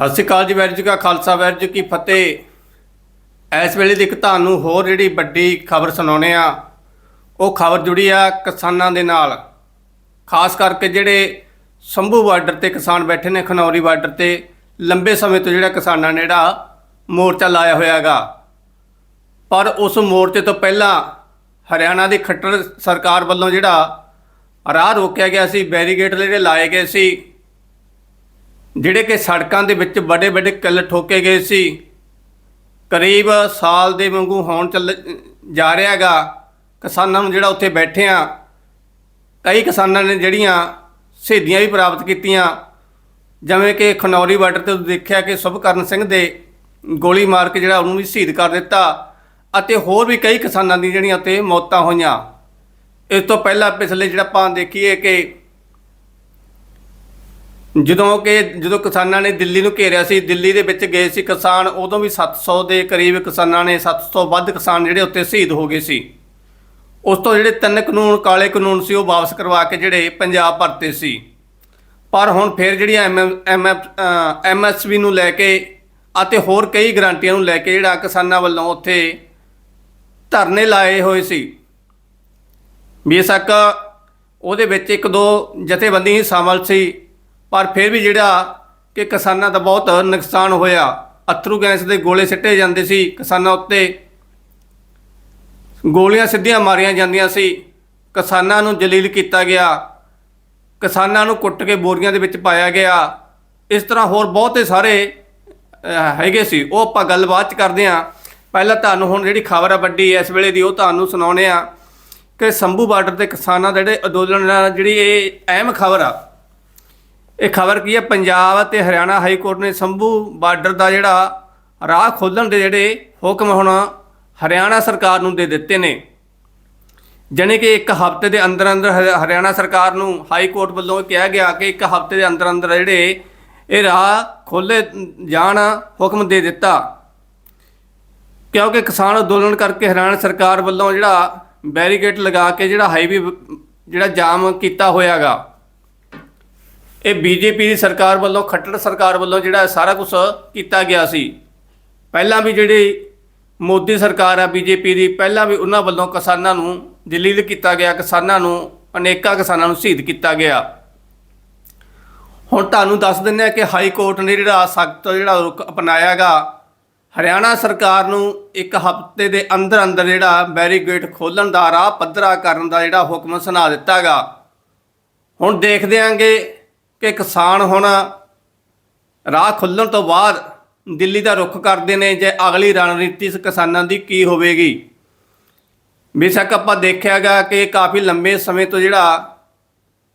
ਸਤਿ ਸ਼੍ਰੀ ਅਕਾਲ ਜੀ ਵੈਰ ਜੀ ਕਾ ਖਾਲਸਾ ਵੈਰ ਜੀ ਕੀ ਫਤਿਹ। ਇਸ ਵੇਲੇ ਦੀ ਇੱਕ ਤੁਹਾਨੂੰ ਹੋਰ ਜਿਹੜੀ ਵੱਡੀ ਖਬਰ ਸੁਣਾਉਣੇ ਆ ਉਹ ਖਬਰ ਜੁੜੀ ਆ ਕਿਸਾਨਾਂ ਦੇ ਨਾਲ। ਖਾਸ ਕਰਕੇ ਜਿਹੜੇ ਸੰਭੂ ਬਾਰਡਰ ਤੇ ਕਿਸਾਨ ਬੈਠੇ ਨੇ, ਖਨੌਰੀ ਬਾਰਡਰ ਤੇ, ਲੰਬੇ ਸਮੇਂ ਤੋਂ ਜਿਹੜਾ ਕਿਸਾਨਾਂ ਨੇ ਜਿਹੜਾ ਮੋਰਚਾ ਲਾਇਆ ਹੋਇਆਗਾ ਪਰ ਉਸ ਮੋਰਚੇ ਤੋਂ ਪਹਿਲਾਂ ਹਰਿਆਣਾ ਦੀ ਖੱਟਰ ਸਰਕਾਰ ਵੱਲੋਂ ਜਿਹੜਾ ਰਾਹ ਰੋਕਿਆ ਗਿਆ ਸੀ ਬੈਰੀਗੇਡ ਜਿਹੜੇ ਲਾਏ ਗਏ ਸੀ ਜਿਹੜੇ ਕਿ ਸੜਕਾਂ ਦੇ ਵਿੱਚ ਵੱਡੇ ਵੱਡੇ ਕਿੱਲ ਠੋਕੇ ਗਏ ਸੀ, ਕਰੀਬ ਸਾਲ ਦੇ ਵਾਂਗੂ ਹੋਣ ਚੱਲ ਜਾ ਰਿਹਾਗਾ ਕਿਸਾਨਾਂ ਨੂੰ ਜਿਹੜਾ ਉੱਥੇ ਬੈਠੇ ਆ, ਕਈ ਕਿਸਾਨਾਂ ਨੇ ਜਿਹੜੀਆਂ ਸ਼ਹੀਦੀਆਂ ਵੀ ਪ੍ਰਾਪਤ ਕੀਤੀਆਂ, ਜਿਵੇਂ ਕਿ ਖਨੌਰੀ ਬਾਰਡਰ ਤੇ ਦੇਖਿਆ ਕਿ ਸੁਭਕਰਨ ਸਿੰਘ ਦੇ ਗੋਲੀ ਮਾਰ ਕੇ ਜਿਹੜਾ ਉਹਨੂੰ ਵੀ ਸ਼ਹੀਦ ਕਰ ਦਿੱਤਾ ਅਤੇ ਹੋਰ ਵੀ ਕਈ ਕਿਸਾਨਾਂ ਦੀ ਜਿਹੜੀਆਂ ਉੱਤੇ ਮੌਤਾਂ ਹੋਈਆਂ। ਇਸ ਤੋਂ ਪਹਿਲਾਂ ਪਿਛਲੇ ਜਿਹੜਾ ਆਪਾਂ ਦੇਖੀਏ ਕਿ ਜਦੋਂ ਕਿ ਜਦੋਂ ਕਿਸਾਨਾਂ ਨੇ ਦਿੱਲੀ ਨੂੰ ਘੇਰਿਆ ਸੀ, ਦਿੱਲੀ ਦੇ ਵਿੱਚ ਗਏ ਸੀ ਕਿਸਾਨ, ਉਦੋਂ ਵੀ 700 ਦੇ ਕਰੀਬ ਕਿਸਾਨਾਂ ਨੇ 700 ਵੱਧ ਕਿਸਾਨ ਜਿਹੜੇ ਉੱਤੇ ਸ਼ਹੀਦ ਹੋ ਗਏ ਸੀ। ਉਸ ਤੋਂ ਜਿਹੜੇ ਤਿੰਨ ਕਾਨੂੰਨ, ਕਾਲੇ ਕਾਨੂੰਨ ਸੀ, ਉਹ ਵਾਪਸ ਕਰਵਾ ਕੇ ਜਿਹੜੇ ਪੰਜਾਬ ਭਰਤੇ ਸੀ। ਪਰ ਹੁਣ ਫਿਰ ਜਿਹੜੀਆਂ ਐਮ ਐਮਐਸਵੀ ਨੂੰ ਲੈ ਕੇ ਅਤੇ ਹੋਰ ਕਈ ਗਰੰਟੀਆਂ ਨੂੰ ਲੈ ਕੇ ਜਿਹੜਾ ਕਿਸਾਨਾਂ ਵੱਲੋਂ ਉੱਥੇ ਧਰਨੇ ਲਾਏ ਹੋਏ ਸੀ। ਬੇਸ਼ੱਕ ਉਹਦੇ ਵਿੱਚ ਇੱਕ ਦੋ ਜਥੇਬੰਦੀ ਹੀ ਸ਼ਾਮਲ ਸੀ। ਪਰ ਫਿਰ ਵੀ ਜਿਹੜਾ ਕਿ ਕਿਸਾਨਾਂ ਦਾ ਬਹੁਤ ਨੁਕਸਾਨ ਹੋਇਆ, ਅਥਰੂ ਗੈਸ ਦੇ ਗੋਲੇ ਸਿੱਟੇ ਜਾਂਦੇ ਸੀ, ਕਿਸਾਨਾਂ ਉੱਤੇ ਗੋਲੀਆਂ ਸਿੱਧੀਆਂ ਮਾਰੀਆਂ ਜਾਂਦੀਆਂ ਸੀ, ਕਿਸਾਨਾਂ ਨੂੰ ਜਲੀਲ ਕੀਤਾ ਗਿਆ, ਕਿਸਾਨਾਂ ਨੂੰ ਕੁੱਟ ਕੇ ਬੋਰੀਆਂ ਦੇ ਵਿੱਚ ਪਾਇਆ ਗਿਆ। ਇਸ ਤਰ੍ਹਾਂ ਹੋਰ ਬਹੁਤੇ ਸਾਰੇ ਹੈਗੇ ਸੀ। ਉਹ ਆਪਾਂ ਗੱਲਬਾਤ ਚ ਕਰਦੇ ਹਾਂ। ਪਹਿਲਾਂ ਤੁਹਾਨੂੰ ਹੁਣ ਜਿਹੜੀ ਖਬਰ ਆ ਵੱਡੀ, ਇਸ ਵੇਲੇ ਦੀ ਉਹ ਤੁਹਾਨੂੰ ਸੁਣਾਉਣੇ ਆ ਕਿ ਸੰਭੂ ਬਾਰਡਰ ਤੇ ਕਿਸਾਨਾਂ ਦੇ ਜਿਹੜੇ ਅੰਦੋਲਨ ਨਾਲ ਜਿਹੜੀ ਇਹ ਅਹਿਮ ਖਬਰ ਆ ਇਹ ਖਬਰ ਕੀ ਹੈ? ਪੰਜਾਬ ਅਤੇ ਹਰਿਆਣਾ ਹਾਈ ਕੋਰਟ ਨੇ ਸੰਭੂ ਬਾਰਡਰ ਦਾ ਜਿਹੜਾ ਰਾਹ ਖੋਲਣ ਦੇ ਜਿਹੜੇ ਹੁਕਮ ਹੁਣ ਹਰਿਆਣਾ ਸਰਕਾਰ ਨੂੰ ਦੇ ਦਿੱਤੇ ਨੇ। ਜਾਣੀ ਕਿ ਇੱਕ ਹਫ਼ਤੇ ਦੇ ਅੰਦਰ ਅੰਦਰ ਹਰਿ- ਹਰਿਆਣਾ ਸਰਕਾਰ ਨੂੰ ਹਾਈ ਕੋਰਟ ਵੱਲੋਂ ਕਿਹਾ ਗਿਆ ਕਿ ਇੱਕ ਹਫ਼ਤੇ ਦੇ ਅੰਦਰ ਅੰਦਰ ਜਿਹੜੇ ਇਹ ਰਾਹ ਖੋਲੇ ਜਾਣ ਹੁਕਮ ਦੇ ਦਿੱਤਾ। ਕਿਉਂਕਿ ਕਿਸਾਨ ਅੰਦੋਲਨ ਕਰਕੇ ਹਰਿਆਣਾ ਸਰਕਾਰ ਵੱਲੋਂ ਜਿਹੜਾ ਬੈਰੀਕੇਡ ਲਗਾ ਕੇ ਜਿਹੜਾ ਹਾਈਵੇ, ਜਿਹੜਾ ਜਾਮ ਕੀਤਾ ਹੋਇਆਗਾ। ਇਹ ਬੀਜੇਪੀ ਦੀ ਸਰਕਾਰ ਵੱਲੋਂ, ਖੱਟੜ ਸਰਕਾਰ ਵੱਲੋਂ ਜਿਹੜਾ ਸਾਰਾ ਕੁਝ ਕੀਤਾ ਗਿਆ ਸੀ। ਪਹਿਲਾਂ ਵੀ ਜਿਹੜੀ ਮੋਦੀ ਸਰਕਾਰ ਆ ਬੀਜੇਪੀ ਦੀ, ਪਹਿਲਾਂ ਵੀ ਉਹਨਾਂ ਵੱਲੋਂ ਕਿਸਾਨਾਂ ਨੂੰ ਜਲੀਲ ਕੀਤਾ ਗਿਆ, ਕਿਸਾਨਾਂ ਨੂੰ, ਅਨੇਕਾਂ ਕਿਸਾਨਾਂ ਨੂੰ ਸ਼ਹੀਦ ਕੀਤਾ ਗਿਆ। ਹੁਣ ਤੁਹਾਨੂੰ ਦੱਸ ਦਿੰਦੇ ਆ ਕਿ ਹਾਈ ਕੋਰਟ ਨੇ ਜਿਹੜਾ ਸਖਤ ਜਿਹੜਾ ਰੁਖ ਅਪਣਾਇਆਗਾ। ਹਰਿਆਣਾ ਸਰਕਾਰ ਨੂੰ ਇੱਕ ਹਫ਼ਤੇ ਦੇ ਅੰਦਰ ਅੰਦਰ ਜਿਹੜਾ ਬੈਰੀਗੇਟ ਖੋਲਣ ਦਾ, ਰਾਹ ਪੱਧਰਾ ਕਰਨ ਦਾ ਜਿਹੜਾ ਹੁਕਮ ਸੁਣਾ ਦਿੱਤਾਗਾ। ਹੁਣ ਦੇਖਦੇ ਆਂਗੇ ਕਿ ਕਿਸਾਨ ਹੁਣ ਰਾਹ ਖੁੱਲਣ ਤੋਂ ਬਾਅਦ ਦਿੱਲੀ ਦਾ ਰੁਖ ਕਰਦੇ ਨੇ ਜੇ ਅਗਲੀ ਰਣਨੀਤੀ ਕਿਸਾਨਾਂ ਦੀ ਕੀ ਹੋਵੇਗੀ? ਬੇਸ਼ੱਕ ਆਪਾਂ ਦੇਖਿਆਗਾ ਕਿ ਕਾਫੀ ਲੰਬੇ ਸਮੇਂ ਤੋਂ ਜਿਹੜਾ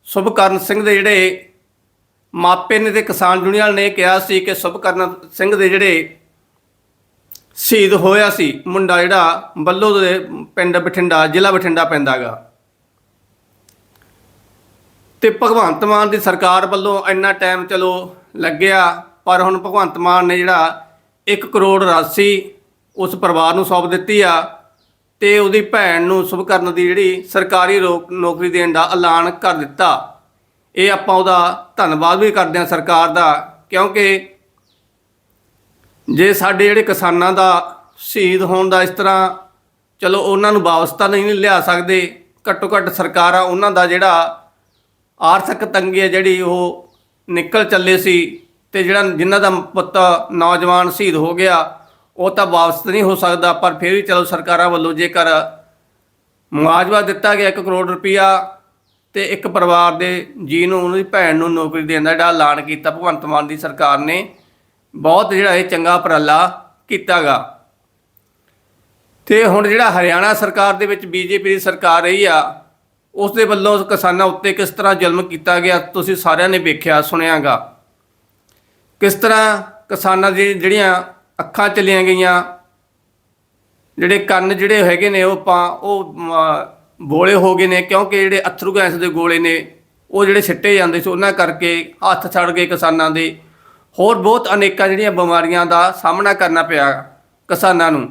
ਸੁਭਕਰਨ ਸਿੰਘ ਦੇ ਜਿਹੜੇ ਮਾਪੇ ਨੇ ਤੇ ਕਿਸਾਨ ਯੂਨੀਅਨ ਨੇ ਕਿਹਾ ਸੀ ਕਿ ਸੁਭਕਰਨ ਸਿੰਘ ਦੇ ਜਿਹੜੇ ਸ਼ਹੀਦ ਹੋਇਆ ਸੀ, ਮੁੰਡਾ ਜਿਹੜਾ ਬੱਲੋ ਦੇ ਪਿੰਡ ਬਠਿੰਡਾ, ਜ਼ਿਲ੍ਹਾ ਬਠਿੰਡਾ ਪੈਂਦਾਗਾ ਤੇ ਭਗਵੰਤ ਮਾਨ ਦੀ ਸਰਕਾਰ ਵੱਲੋਂ ਇੰਨਾ ਟਾਈਮ ਚਲੋ ਲੱਗਿਆ, ਪਰ ਹੁਣ ਭਗਵੰਤ ਮਾਨ ਨੇ ਜਿਹੜਾ 1 ਕਰੋੜ ਰਾਸ਼ੀ ਉਸ ਪਰਿਵਾਰ ਨੂੰ ਸੌਂਪ ਦਿੱਤੀ ਆ ਤੇ ਉਹਦੀ ਭੈਣ ਨੂੰ ਸੁਭਕਰਨ ਦੀ ਜਿਹੜੀ ਸਰਕਾਰੀ ਰੋਕ- ਨੌਕਰੀ ਦੇਣ ਦਾ ਐਲਾਨ ਕਰ ਦਿੱਤਾ। ਇਹ ਆਪਾਂ ਉਹਦਾ ਧੰਨਵਾਦ ਵੀ ਕਰਦੇ ਹਾਂ ਸਰਕਾਰ ਦਾ, ਕਿਉਂਕਿ ਜੇ ਸਾਡੇ ਜਿਹੜੇ ਕਿਸਾਨਾਂ ਦਾ ਸ਼ਹੀਦ ਹੋਣ ਦਾ ਇਸ ਤਰ੍ਹਾਂ ਚਲੋ ਉਹਨਾਂ ਨੂੰ ਵਾਪਸ ਤਾਂ ਨਹੀਂ ਲਿਆ ਸਕਦੇ ਘੱਟੋ ਘੱਟ ਸਰਕਾਰਾਂ ਉਹਨਾਂ ਦਾ ਜਿਹੜਾ ਆਰਥਿਕ ਤੰਗੀ ਹੈ ਜਿਹੜੀ ਉਹ ਨਿਕਲ ਚੱਲੇ ਸੀ ਤੇ ਜਿਹੜਾ ਜਿਨ੍ਹਾਂ ਦਾ ਪੁੱਤ ਨੌਜਵਾਨ ਸ਼ਹੀਦ ਹੋ ਗਿਆ, ਉਹ ਤਾਂ ਵਾਪਸ ਨਹੀਂ ਹੋ ਸਕਦਾ, ਪਰ ਫਿਰ ਵੀ ਚਲੋ ਸਰਕਾਰਾਂ ਵੱਲੋਂ ਜੇਕਰ ਮੁਆਵਜ਼ਾ ਦਿੱਤਾ ਗਿਆ 1 ਕਰੋੜ ਰੁਪਇਆ ਤੇ ਇੱਕ ਪਰਿਵਾਰ ਦੇ ਜੀ ਨੂੰ ਉਹਨਾਂ ਦੀ ਭੈਣ ਨੂੰ ਨੌਕਰੀ ਦੇਣ ਦਾ ਜਿਹੜਾ ਐਲਾਨ ਕੀਤਾ ਭਗਵੰਤ ਮਾਨ ਦੀ ਸਰਕਾਰ ਨੇ, ਬਹੁਤ ਜਿਹੜਾ ਇਹ ਚੰਗਾ ਉਪਰਾਲਾ ਕੀਤਾਗਾ। ਤੇ ਹੁਣ ਜਿਹੜਾ ਹਰਿਆਣਾ ਸਰਕਾਰ ਦੇ ਵਿੱਚ ਬੀਜੇਪੀ ਦੀ ਸਰਕਾਰ ਰਹੀ ਆ ਉਸ ਦੇ ਵੱਲੋਂ ਕਿਸਾਨਾਂ ਉੱਤੇ ਕਿਸ ਤਰ੍ਹਾਂ ਜ਼ੁਲਮ ਕੀਤਾ ਗਿਆ, ਤੁਸੀਂ ਸਾਰਿਆਂ ਨੇ ਵੇਖਿਆ, ਸੁਣਿਆਗਾ। ਕਿਸ ਤਰ੍ਹਾਂ ਕਿਸਾਨਾਂ ਦੀ ਜਿਹੜੀਆਂ ਅੱਖਾਂ ਚਲੀਆਂ ਗਈਆਂ, ਜਿਹੜੇ ਕੰਨ ਜਿਹੜੇ ਹੈਗੇ ਨੇ, ਉਹ ਪਾ ਉਹ ਬੋਲੇ ਹੋ ਗਏ ਨੇ, ਕਿਉਂਕਿ ਜਿਹੜੇ ਅਥਰੂ ਗੈਸ ਦੇ ਗੋਲੇ ਨੇ, ਉਹ ਜਿਹੜੇ ਸਿੱਟੇ ਜਾਂਦੇ ਸੀ, ਉਹਨਾਂ ਕਰਕੇ ਹੱਥ ਛੜ ਗਏ ਕਿਸਾਨਾਂ ਦੇ। ਹੋਰ ਬਹੁਤ ਅਨੇਕਾਂ ਜਿਹੜੀਆਂ ਬਿਮਾਰੀਆਂ ਦਾ ਸਾਹਮਣਾ ਕਰਨਾ ਪਿਆ ਕਿਸਾਨਾਂ ਨੂੰ।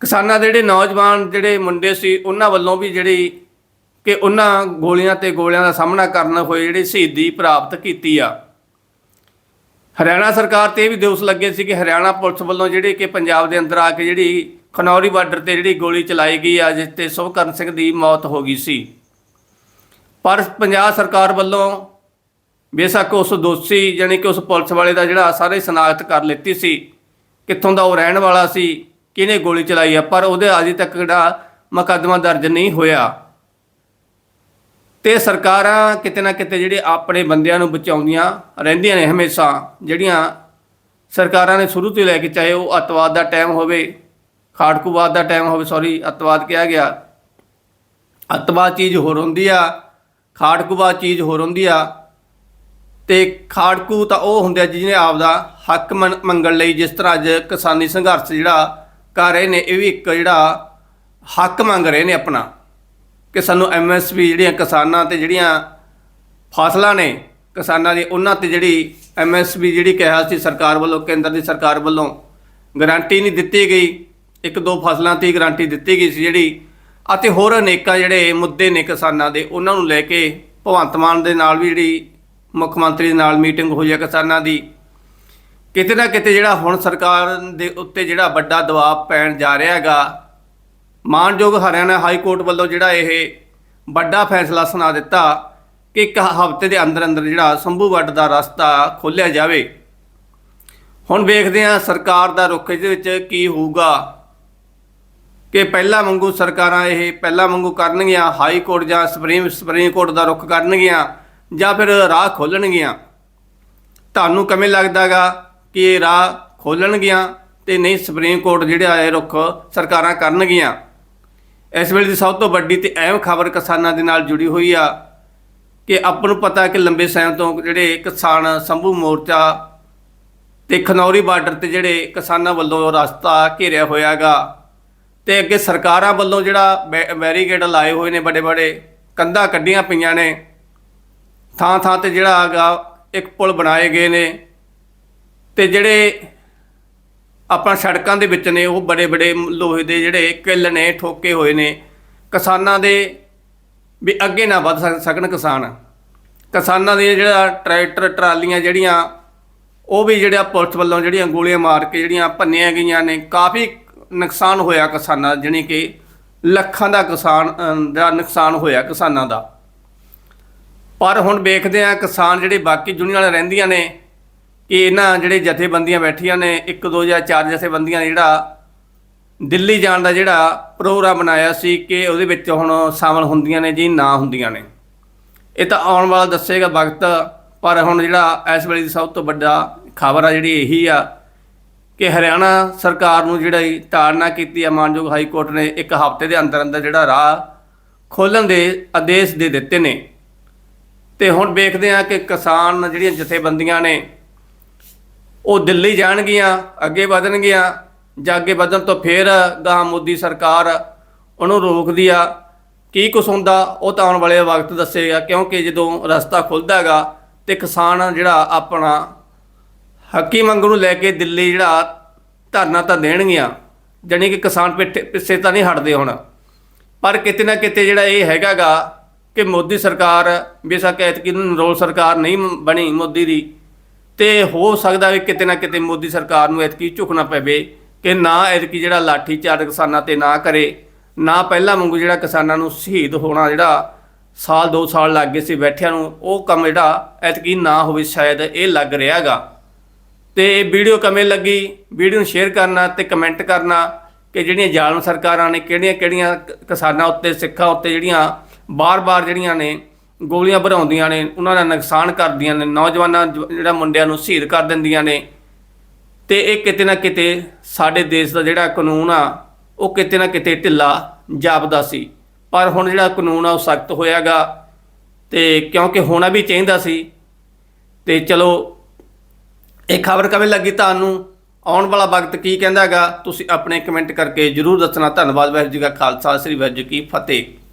ਕਿਸਾਨਾਂ ਦੇ ਜਿਹੜੇ ਨੌਜਵਾਨ ਜਿਹੜੇ ਮੁੰਡੇ ਸੀ, ਉਹਨਾਂ ਵੱਲੋਂ ਵੀ ਜਿਹੜੀ ਕਿ ਉਹਨਾਂ ਗੋਲੀਆਂ ਤੇ ਗੋਲਿਆਂ ਦਾ ਸਾਹਮਣਾ ਕਰਨ ਹੋਏ ਜਿਹੜੇ ਸ਼ਹੀਦੀ ਪ੍ਰਾਪਤ ਕੀਤੀ ਆ। ਹਰਿਆਣਾ ਸਰਕਾਰ ਤੇ ਇਹ ਵੀ ਦੋਸ਼ ਲੱਗੇ ਸੀ ਕਿ ਹਰਿਆਣਾ ਪੁਲਿਸ ਵੱਲੋਂ ਜਿਹੜੇ ਕਿ ਪੰਜਾਬ ਦੇ ਅੰਦਰ ਆ ਕੇ ਜਿਹੜੀ ਖਨੌਰੀ ਬਾਰਡਰ ਤੇ ਜਿਹੜੀ ਗੋਲੀ ਚਲਾਈ ਗਈ ਆ, ਜਿਸ ਤੇ ਸੁਭਕਰਨ ਸਿੰਘ ਦੀ ਮੌਤ ਹੋ ਗਈ ਸੀ। ਪਰ ਪੰਜਾਬ ਸਰਕਾਰ ਵੱਲੋਂ ਬੇਸ਼ੱਕ ਉਸ ਦੋਸ਼ੀ ਯਾਨੀ ਕਿ ਉਸ ਪੁਲਿਸ ਵਾਲੇ ਦਾ ਜਿਹੜਾ ਸਾਰੇ ਸ਼ਨਾਖਤ ਕਰ ਲਿੱਤੀ ਸੀ, ਕਿੱਥੋਂ ਦਾ ਉਹ ਰਹਿਣ ਵਾਲਾ ਸੀ, ਕਿਹਨੇ ਗੋਲੀ ਚਲਾਈ ਆ, ਪਰ ਉਹਦੇ ਅਜੇ ਤੱਕ ਜਿਹੜਾ ਮੁਕੱਦਮਾ ਦਰਜ ਨਹੀਂ ਹੋਇਆ। ਤੇ ਸਰਕਾਰਾਂ ਕਿਤੇ ਨਾ ਕਿਤੇ ਜਿਹੜੇ ਆਪਣੇ ਬੰਦਿਆਂ ਨੂੰ ਬਚਾਉਂਦੀਆਂ ਰਹਿੰਦੀਆਂ ਨੇ ਹਮੇਸ਼ਾ, ਜਿਹੜੀਆਂ ਸਰਕਾਰਾਂ ਨੇ ਸ਼ੁਰੂ ਤੋਂ ਹੀ ਲੈ ਕੇ, ਚਾਹੇ ਉਹ ਅੱਤਵਾਦ ਦਾ ਟਾਈਮ ਹੋਵੇ, ਖਾੜਕੂਵਾਦ ਦਾ ਟਾਈਮ ਹੋਵੇ ਸੌਰੀ ਅੱਤਵਾਦ ਕਿਹਾ ਗਿਆ। ਅੱਤਵਾਦ ਚੀਜ਼ ਹੋਰ ਹੁੰਦੀ ਆ, ਖਾੜਕੂਵਾਦ ਚੀਜ਼ ਹੋਰ ਹੁੰਦੀ ਆ। ਤੇ ਖਾੜਕੂ ਤਾਂ ਉਹ ਹੁੰਦੇ ਆ ਜਿਹਨੇ ਆਪਦਾ ਹੱਕ ਮਨ- ਮੰਗਣ ਲਈ ਜਿਸ ਤਰ੍ਹਾਂ ਅੱਜ ਕਿਸਾਨੀ ਸੰਘਰਸ਼ ਜਿਹੜਾ ਕਰ ਰਹੇ ਨੇ, ਇਹ ਵੀ ਇੱਕ ਜਿਹੜਾ ਹੱਕ ਮੰਗ ਰਹੇ ਨੇ ਆਪਣਾ। ਕਿ ਸਾਨੂੰ ਐਮਐਸਪੀ ਜਿਹੜੀਆਂ ਕਿਸਾਨਾਂ ਤੇ ਜਿਹੜੀਆਂ ਫਸਲਾਂ ਨੇ, ਕਿਸਾਨਾਂ ਦੀ, ਉਹਨਾਂ ਤੇ ਜਿਹੜੀ ਐਮਐਸਪੀ ਜਿਹੜੀ ਕਿਹਾ ਸੀ ਸਰਕਾਰ ਵੱਲੋਂ, ਕੇਂਦਰ ਦੀ ਸਰਕਾਰ ਵੱਲੋਂ ਗਾਰੰਟੀ ਨਹੀਂ ਦਿੱਤੀ ਗਈ। ਇੱਕ ਦੋ ਫਸਲਾਂ ਤੇ ਗਾਰੰਟੀ ਦਿੱਤੀ ਗਈ ਸੀ ਜਿਹੜੀ, ਅਤੇ ਹੋਰ ਅਨੇਕਾਂ ਜਿਹੜੇ ਮੁੱਦੇ ਨੇ ਕਿਸਾਨਾਂ ਦੇ, ਉਹਨਾਂ ਨੂੰ ਲੈ ਕੇ ਭਗਵੰਤ ਮਾਨ ਦੇ ਨਾਲ ਵੀ ਜਿਹੜੀ ਮੁੱਖ ਮੰਤਰੀ ਦੇ ਨਾਲ ਮੀਟਿੰਗ ਹੋਈ ਹੈ ਕਿਸਾਨਾਂ ਦੀ। ਕਿਤੇ ਨਾ ਕਿਤੇ ਜਿਹੜਾ ਹੁਣ ਸਰਕਾਰ ਦੇ ਉੱਤੇ ਜਿਹੜਾ ਵੱਡਾ ਦਬਾਅ ਪੈਣ ਜਾ ਰਿਹਾ ਹੈਗਾ ਮਾਨਯੋਗ ਹਰਿਆਣਾ ਹਾਈ ਕੋਰਟ ਵੱਲੋਂ ਜਿਹੜਾ ਇਹ ਵੱਡਾ ਫੈਸਲਾ ਸੁਣਾ ਦਿੱਤਾ ਕਿ ਇੱਕ ਹਫ਼ਤੇ ਦੇ ਅੰਦਰ ਅੰਦਰ ਜਿਹੜਾ ਸੰਭੂ ਵੱਡ ਦਾ ਰਸਤਾ ਖੋਲ੍ਹਿਆ ਜਾਵੇ। ਹੁਣ ਵੇਖਦੇ ਹਾਂ ਸਰਕਾਰ ਦਾ ਰੁਖ ਇਹਦੇ ਵਿੱਚ ਕੀ ਹੋਊਗਾ ਕਿ ਪਹਿਲਾਂ ਵਾਂਗੂ ਸਰਕਾਰਾਂ ਇਹ ਪਹਿਲਾਂ ਵਾਂਗੂ ਕਰਨਗੀਆਂ, ਹਾਈ ਕੋਰਟ ਜਾਂ ਸੁਪਰੀਮ ਸੁਪਰੀਮ ਕੋਰਟ ਦਾ ਰੁਖ ਕਰਨਗੀਆਂ ਜਾਂ ਫਿਰ ਰਾਹ ਖੋਲਣਗੀਆਂ ਤੁਹਾਨੂੰ ਕਿਵੇਂ ਲੱਗਦਾਗਾ ਕਿ ਇਹ ਰਾਹ ਖੋਲਣਗੀਆਂ ਤੇ ਨਹੀਂ ਸੁਪਰੀਮ ਕੋਰਟ ਜਿਹੜਾ ਇਹ ਰੁਖ ਸਰਕਾਰਾਂ ਕਰਨਗੀਆਂ? ਇਸ ਵੇਲੇ ਦੀ ਸਭ ਤੋਂ ਵੱਡੀ ਤੇ ਅਹਿਮ ਖਬਰ ਕਿਸਾਨਾਂ ਦੇ ਨਾਲ ਜੁੜੀ ਹੋਈ ਆ ਕਿ ਆਪਾਂ ਨੂੰ ਪਤਾ ਕਿ ਲੰਬੇ ਸਮੇਂ ਤੋਂ ਜਿਹੜੇ ਕਿਸਾਨ ਸੰਭੂ ਮੋਰਚਾ ਤੇ ਖਨੌਰੀ ਬਾਰਡਰ ਤੇ ਜਿਹੜੇ ਕਿਸਾਨਾਂ ਵੱਲੋਂ ਰਸਤਾ ਘੇਰਿਆ ਹੋਇਆਗਾ ਤੇ ਅੱਗੇ ਸਰਕਾਰਾਂ ਵੱਲੋਂ ਜਿਹੜਾ ਬੈ- ਬੈਰੀਕੇਡ ਲਾਏ ਹੋਏ ਨੇ ਬੜੇ ਬੜੇ ਕੰਧਾਂ ਕੱਢੀਆਂ ਪਈਆਂ ਨੇ ਥਾਂ ਥਾਂ ਤੇ ਜਿਹੜਾ ਹੈਗਾ ਇੱਕ ਪੁਲ ਬਣਾਏ ਗਏ ਨੇ ਤੇ ਜਿਹੜੇ ਆਪਾਂ ਸੜਕਾਂ ਦੇ ਵਿੱਚ ਨੇ ਉਹ ਬੜੇ ਬੜੇ ਲੋਹੇ ਦੇ ਜਿਹੜੇ ਕਿੱਲ ਨੇ ਠੋਕੇ ਹੋਏ ਨੇ। ਕਿਸਾਨਾਂ ਦੇ ਵੀ ਅੱਗੇ ਨਾ ਵੱਧ ਸਕਣ ਕਿਸਾਨ। ਕਿਸਾਨਾਂ ਦੇ ਜਿਹੜਾ ਟਰੈਕਟਰ ਟਰਾਲੀਆਂ ਜਿਹੜੀਆਂ ਉਹ ਵੀ ਜਿਹੜਾ ਪੁਲਿਸ ਵੱਲੋਂ ਜਿਹੜੀਆਂ ਗੋਲੀਆਂ ਮਾਰ ਕੇ ਜਿਹੜੀਆਂ ਭੰਨੀਆਂ ਗਈਆਂ ਨੇ ਕਾਫੀ ਨੁਕਸਾਨ ਹੋਇਆ ਕਿਸਾਨਾਂ ਦਾ, ਜਾਣੀ ਕਿ ਲੱਖਾਂ ਦਾ ਕਿਸਾਨ ਦਾ ਨੁਕਸਾਨ ਹੋਇਆ ਕਿਸਾਨਾਂ ਦਾ। ਪਰ ਹੁਣ ਵੇਖਦੇ ਆ ਕਿਸਾਨ ਜਿਹੜੇ ਬਾਕੀ ਦੁਨੀਆ ਵਾਲੇ ਰਹਿੰਦੀਆਂ ਨੇ ਕਿ ਇਹਨਾਂ ਜਿਹੜੇ ਜਥੇਬੰਦੀਆਂ ਬੈਠੀਆਂ ਨੇ, ਇੱਕ, ਦੋ ਜਾਂ ਚਾਰ ਜਥੇਬੰਦੀਆਂ ਨੇ ਜਿਹੜਾ ਦਿੱਲੀ ਜਾਣ ਦਾ ਜਿਹੜਾ ਪ੍ਰੋਗਰਾਮ ਬਣਾਇਆ ਸੀ ਕਿ ਉਹਦੇ ਵਿੱਚ ਹੁਣ ਸ਼ਾਮਲ ਹੁੰਦੀਆਂ ਨੇ ਜੀ, ਨਾ ਹੁੰਦੀਆਂ ਨੇ। ਇਹ ਤਾਂ ਆਉਣ ਵਾਲਾ ਦੱਸੇਗਾ ਵਕਤ, ਪਰ ਹੁਣ ਜਿਹੜਾ ਇਸ ਵੇਲੇ ਦੀ ਸਭ ਤੋਂ ਵੱਡਾ ਖਬਰ ਆ ਜਿਹੜੀ ਇਹੀ ਆ ਕਿ ਹਰਿਆਣਾ ਸਰਕਾਰ ਨੂੰ ਜਿਹੜਾ ਇਹ ਤਾੜਨਾ ਕੀਤੀ ਆ, ਮਾਨਯੋਗ ਹਾਈ ਕੋਰਟ ਨੇ ਇੱਕ ਹਫ਼ਤੇ ਦੇ ਅੰਦਰ ਅੰਦਰ ਜਿਹੜਾ ਰਾਹ ਖੋਲਣ ਦੇ ਆਦੇਸ਼ ਦੇ ਦਿੱਤੇ ਨੇ। ਤੇ ਹੁਣ ਵੇਖਦੇ ਆ ਕਿ ਕਿਸਾਨ ਜਿਹੜੀਆਂ ਜਥੇਬੰਦੀਆਂ ਨੇ ਉਹ ਦਿੱਲੀ ਜਾਣਗੀਆਂ, ਅੱਗੇ ਵਧਣਗੀਆਂ, ਜਾਂ ਅੱਗੇ ਵਧਣ ਤੋਂ ਫਿਰ ਗਾਂ ਮੋਦੀ ਸਰਕਾਰ ਉਹਨੂੰ ਰੋਕਦੀ ਆ। ਕੀ ਕੁਛ ਹੁੰਦਾ, ਉਹ ਤਾਂ ਆਉਣ ਵਾਲੇ ਵਕਤ ਦੱਸੇਗਾ, ਕਿਉਂਕਿ ਜਦੋਂ ਰਸਤਾ ਖੁੱਲਦਾ ਹੈਗਾ ਤੇ ਕਿਸਾਨ ਜਿਹੜਾ ਆਪਣਾ ਹੱਕੀ ਮੰਗ ਨੂੰ ਲੈ ਕੇ ਦਿੱਲੀ ਜਿਹੜਾ ਧਰਨਾ ਤਾਂ ਦੇਣਗੀਆਂ, ਜਾਣੀ ਕਿ ਕਿਸਾਨ ਪਿੱਠੇ, ਪਿੱਛੇ ਤਾਂ ਨਹੀਂ ਹਟਦੇ ਹੁਣ। ਪਰ ਕਿਤੇ ਨਾ ਕਿਤੇ ਜਿਹੜਾ ਇਹ ਹੈਗਾਗਾ ਕਿ ਮੋਦੀ ਸਰਕਾਰ, ਬੇਸ਼ੱਕ ਐਤਕੀ ਨਰੋਲ ਸਰਕਾਰ ਨਹੀਂ ਬਣੀ ਮੋਦੀ ਦੀ ਤੇ ਹੋ ਸਕਦਾ ਵੀ ਕਿਤੇ ਨਾ ਕਿਤੇ ਮੋਦੀ ਸਰਕਾਰ ਨੂੰ ਐਤਕੀ ਝੁਕਣਾ ਪਵੇ ਕਿ ਨਾ ਐਤਕੀ ਜਿਹੜਾ ਲਾਠੀ ਚਾਰਜ ਕਿਸਾਨਾਂ ਤੇ ਨਾ ਕਰੇ, ਨਾ ਪਹਿਲਾਂ ਵਾਂਗੂ ਜਿਹੜਾ ਕਿਸਾਨਾਂ ਨੂੰ ਸ਼ਹੀਦ ਹੋਣਾ ਜਿਹੜਾ ਸਾਲ 2 ਸਾਲ ਲੱਗ ਗਏ ਸੀ ਬੈਠਿਆਂ ਨੂੰ, ਉਹ ਕੰਮ ਜਿਹੜਾ ਐਤਕੀ ਨਾ ਹੋਵੇ ਸ਼ਾਇਦ ਇਹ ਲੱਗ ਰਿਹਾਗਾ। ਤੇ ਵੀਡੀਓ ਕਿਵੇਂ ਲੱਗੀ? ਵੀਡੀਓ ਨੂੰ ਸ਼ੇਅਰ ਕਰਨਾ ਤੇ ਕਮੈਂਟ ਕਰਨਾ ਕਿ ਜਿਹੜੀਆਂ ਜ਼ਾਲਮ ਸਰਕਾਰਾਂ ਨੇ ਕਿਹੜੀਆਂ ਕਿਹੜੀਆਂ ਕਿਸਾਨਾਂ ਉੱਤੇ, ਸਿੱਖਾਂ ਉੱਤੇ ਜਿਹੜੀਆਂ ਬਾਰ-ਬਾਰ ਜਿਹੜੀਆਂ ਨੇ ਗੋਲੀਆਂ ਭਰਾਉਂਦੀਆਂ ਨੇ, ਉਹਨਾਂ ਦਾ ਨੁਕਸਾਨ ਕਰਦੀਆਂ ਨੇ, ਨੌਜਵਾਨਾਂ ਜਿਹੜਾ ਮੁੰਡਿਆਂ ਨੂੰ ਸ਼ਹੀਦ ਕਰ ਦਿੰਦੀਆਂ ਨੇ। ਤੇ ਇਹ ਕਿਤੇ ਨਾ ਕਿਤੇ ਸਾਡੇ ਦੇਸ਼ ਦਾ ਜਿਹੜਾ ਕਾਨੂੰਨ ਆ, ਉਹ ਕਿਤੇ ਨਾ ਕਿਤੇ ਢਿੱਲਾ ਜਾਪਦਾ ਸੀ। ਪਰ ਹੁਣ ਜਿਹੜਾ ਕਾਨੂੰਨ ਆ, ਉਹ ਸਖਤ ਹੋਇਆਗਾ ਤੇ ਕਿਉਂਕਿ ਹੋਣਾ ਵੀ ਚਾਹੀਦਾ ਸੀ। ਤੇ ਚਲੋ, ਇਹ ਖਬਰ ਕਿਵੇਂ ਲੱਗੀ ਤੁਹਾਨੂੰ? ਆਉਣ ਵਾਲਾ ਵਕਤ ਕੀ ਕਹਿੰਦਾ ਹੈਗਾ? ਤੁਸੀਂ ਆਪਣੇ ਕਮੈਂਟ ਕਰਕੇ ਜਰੂਰ ਦੱਸਣਾ। ਧੰਨਵਾਦ ਵਾਹਿਗੁਰੂ ਜੀ ਕਾ ਖਾਲਸਾ, ਸ੍ਰੀ ਵਾਹਿਗੁਰੂ ਜੀ ਕੀ ਫਤਿਹ।